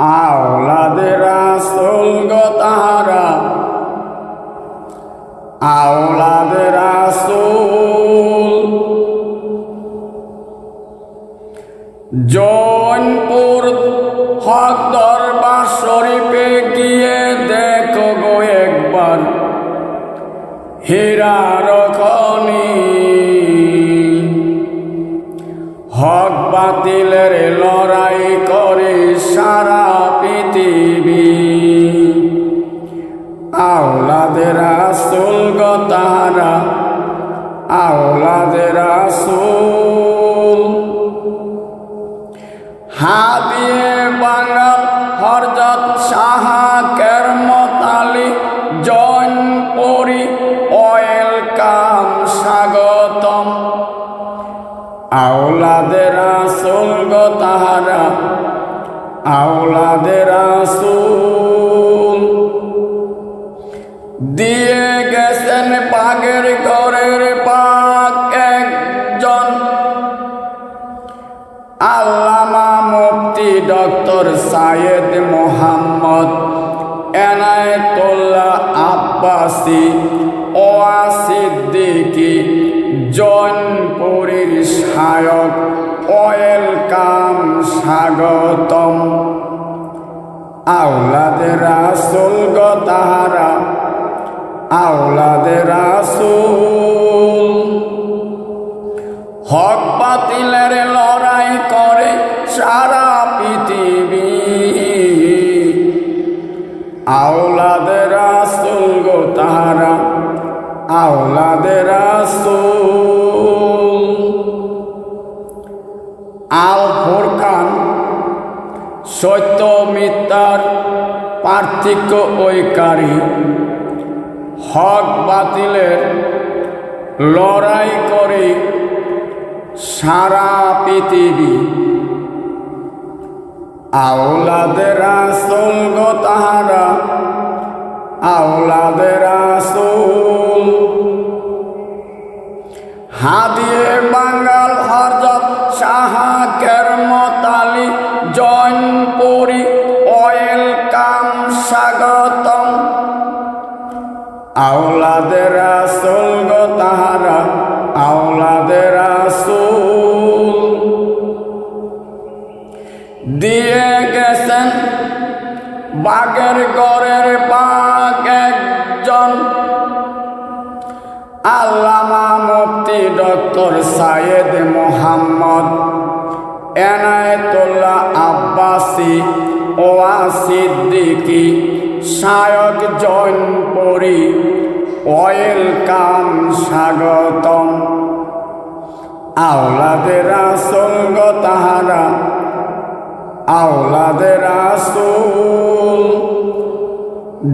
আওলাদের আসল গো তাহারা। আওলাদের আসল। জৈনপুর হক আওলাদের আসল দিয়ে গেছেন বাগের ঘরের পাক একজন। আল্লামা মুফতি ডক্টর সায়েদ মোহাম্মদ, এনায়তুল্লাহ আব্বাসি ওয়া সিদ্দিকি জৈনপুরীর সায়ক ওয়েলকাম স্বাগতম। আওলাদের আসল গো তাহারা আওলাদের আসল হক বাতিলের লড়াই করে সারা পৃথিবী। আওলাদের আসল গো তাহারা আওলাদের ফোরকান সত্য মিথ্যার পার্থক্য ঐকারী। হক বাতিলের লড়াই করে সারা পৃথিবী। আওলাদের আসল গো তাহারা, আওলাদের আসল হাদিয়ে বাঙ্গাল হরজত সাহা কেরমতালি জৈনপুরি ওয়েলকাম স্বাগতম। আওলাদের আসল গো তাহারা, আওলাদের আসল দিয়ে গেছেন বাগের গড়ের বাগ একজন। আল্লামা মুফতি ডক্টর সায়েদ মোহাম্মদ এনায়তুল্লাহ আব্বাসি ওয়া সিদ্দিকি শায়ক জৈনপুরী ওয়েলকাম স্বাগতম। আওলাদের আসল তাহারা, আওলাদের আসল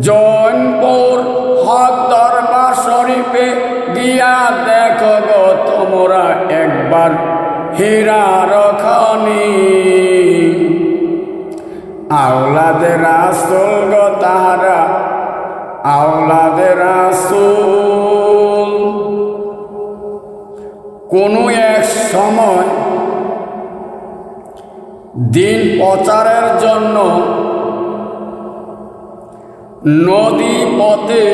জৈনপুর হক দরবার শরীফে গিয়া দেখো তোমরা একবার হীরার খনি আওলাদের আসল গো তাহারা, আওলাদের আসল কোনো এক সময় দিন প্রচারের জন্য নদী পথে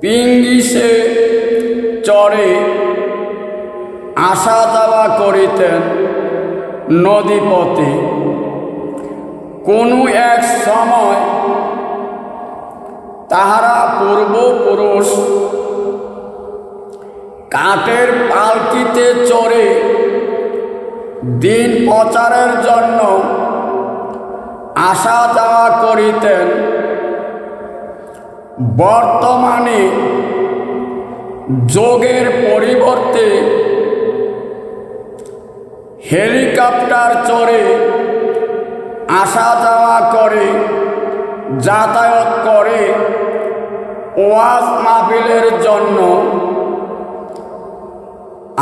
পিঙ্গিসে চড়ে আসা যাওয়া করিতেন নদী পথে কোনো এক সময় তাহারা পূর্বপুরুষ কাঠের পালকিতে চড়ে দিন প্রচারের জন্য আসা যাওয়া করিতেন। বর্তমানে যোগের পরিবর্তে হেলিকপ্টার চড়ে, আসা যাওয়া করে, যাতায়াত করে ওয়াজ মাহফিলের জন্য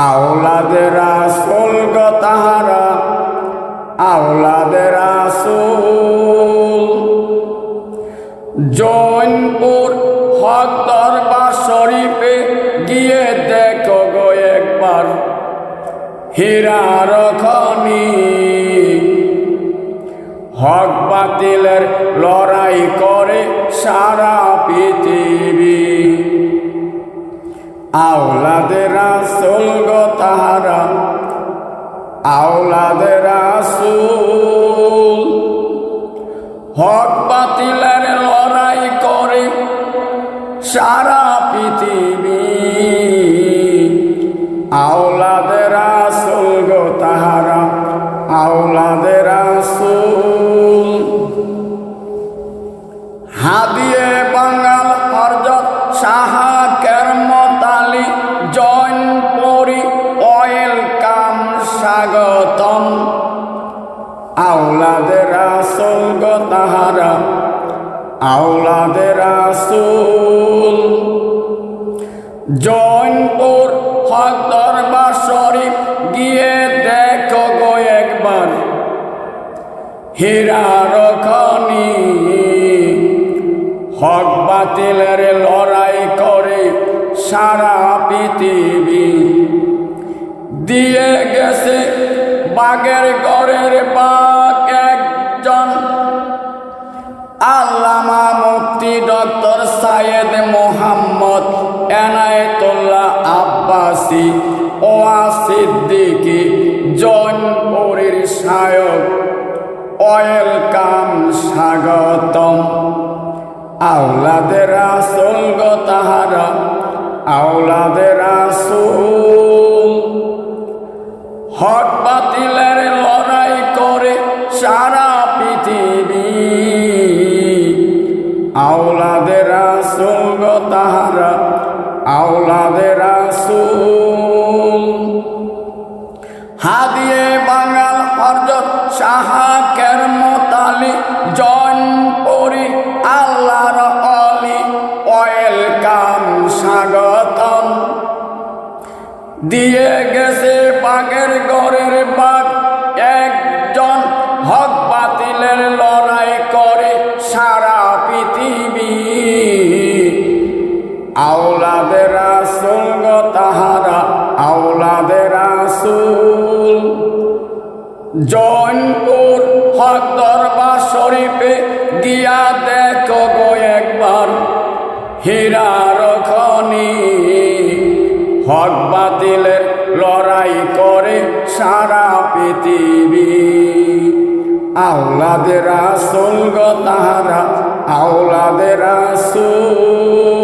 আওলাদেরা আসল গো তাহারা, আওলাদের আসল হীরার খনি হক বাতিলের লড়াই করে সারা পৃথিবী। আওলাদের আসল গো তাহারা আওলাদের আসুল হক বাতিলের লড়াই করে সারা পৃথিবী। আওলাদের আওলাদের আসুল জয়নপুর হক দরবার শরীফ গিয়ে দেখো গো একবার। হীরার খনি হক বাতিলের লড়াই করে সারা পৃথিবী। দিয়ে গেছে বাগের ঘরের বাঘ এনায়েতুল্লাহ আব্বাসি ও সিদ্দিকি জনপুরীর সায়ক ওয়েলকাম স্বাগতম। আওলাদের আসল গো তাহারা আওলাদের দিয়ে গেছে বাঘের ঘরের বাঘ। একজন হক বাতিলের লড়াই করে সারা পৃথিবী। আওলাদের আসল তাহারা, আওলাদের আসুল জয়নপুর হক দরবার শরীফে গিয়া হক বাতিলের লড়াই করে সারা পৃথিবী। আওলাদের আসল গো তাহারা আওলাদের আসুল